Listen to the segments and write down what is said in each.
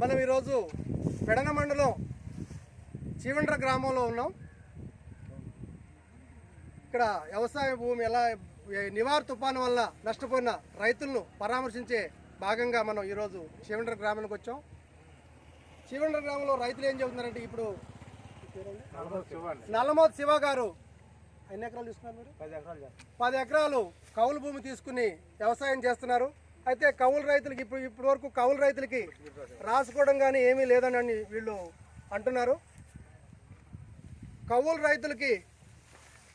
మనం ఈరోజు పెడన మండలం చీవండ్ర గ్రామంలో ఉన్నాం. ఇక్కడ వ్యవసాయ భూమి ఎలా నివార్ తుఫాను వల్ల నష్టపోయిన రైతులను పరామర్శించే భాగంగా మనం ఈరోజు చీవండ్ర గ్రామానికి వచ్చాం. చీవండ్ర గ్రామంలో రైతులు ఏం చెబుతున్నారంటే ఇప్పుడు నల్లమోత్ శివ గారు ఎన్ని ఎకరాలు తీసుకున్నారు మీరు? పది ఎకరాలు పది ఎకరాలు కౌలు భూమి తీసుకుని వ్యవసాయం చేస్తున్నారు. అయితే కౌలు రైతులకి ఇప్పుడు ఇప్పటి వరకు కౌలు రైతులకి రాసుకోవడం కానీ ఏమీ లేదని వీళ్ళు అంటున్నారు. కౌలు రైతులకి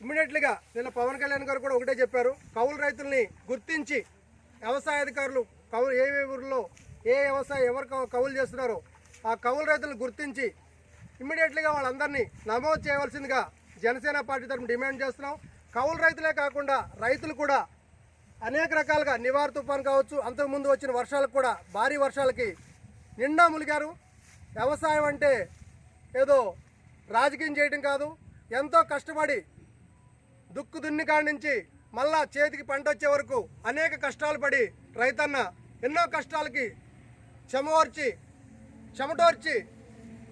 ఇమ్మీడియట్లీగా నిన్న పవన్ కళ్యాణ్ గారు కూడా ఒకటే చెప్పారు. కౌలు రైతుల్ని గుర్తించి వ్యవసాయ అధికారులు కౌలు ఏ ఊరిలో ఏ వ్యవసాయం ఎవరు కౌ- కౌలు చేస్తున్నారో ఆ కౌలు రైతులను గుర్తించి ఇమ్మీడియట్లీగా వాళ్ళందరినీ నమోదు చేయవలసిందిగా జనసేన పార్టీ తరఫున డిమాండ్ చేస్తున్నాం. కౌలు రైతులే కాకుండా రైతులు కూడా అనేక రకాలుగా నివార్ తుఫాన్ కావచ్చు అంతకుముందు వచ్చిన వర్షాలకు కూడా భారీ వర్షాలకి నిండా ములిగారు. వ్యవసాయం అంటే ఏదో రాజకీయం చేయడం కాదు ఎంతో కష్టపడి దుక్కు దున్ని కాడి నుంచి మళ్ళా చేతికి పంట వచ్చే వరకు అనేక కష్టాలు పడి రైతన్న ఎన్నో కష్టాలకి చెమోర్చి చెమటోర్చి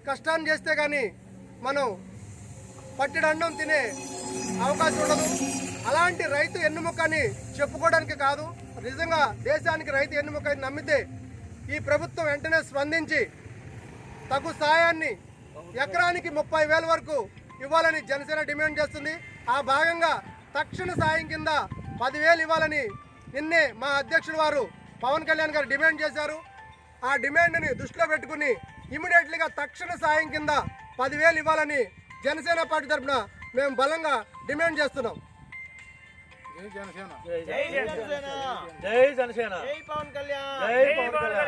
కష్టాన్ని చేస్తే కానీ మనం పట్టిడన్నం అన్నం తినే అవకాశం ఉండదు. అలాంటి రైతు ఎన్నుముకని చెప్పుకోవడానికి కాదు. నిజంగా దేశానికి రైతు ఎన్నుముక అని నమ్మితే ఈ ప్రభుత్వం వెంటనే స్పందించి తగు సాయాన్ని ఎకరానికి ముప్పై వేల వరకు ఇవ్వాలని జనసేన డిమాండ్ చేస్తుంది. ఆ భాగంగా తక్షణ సాయం కింద పదివేలు ఇవ్వాలని నిన్నే మా అధ్యక్షుడు వారు పవన్ కళ్యాణ్ గారు డిమాండ్ చేశారు. ఆ డిమాండ్ని దృష్టిలో పెట్టుకుని ఇమీడియట్లీగా తక్షణ సాయం కింద పదివేలు ఇవ్వాలని జనసేన పార్టీ తరఫున మేము బలంగా డిమాండ్ చేస్తున్నాం. జై జనసేన. జై జనసేన. జై పవన్ కళ్యాణ్. జై పవన్ కళ్యాణ్.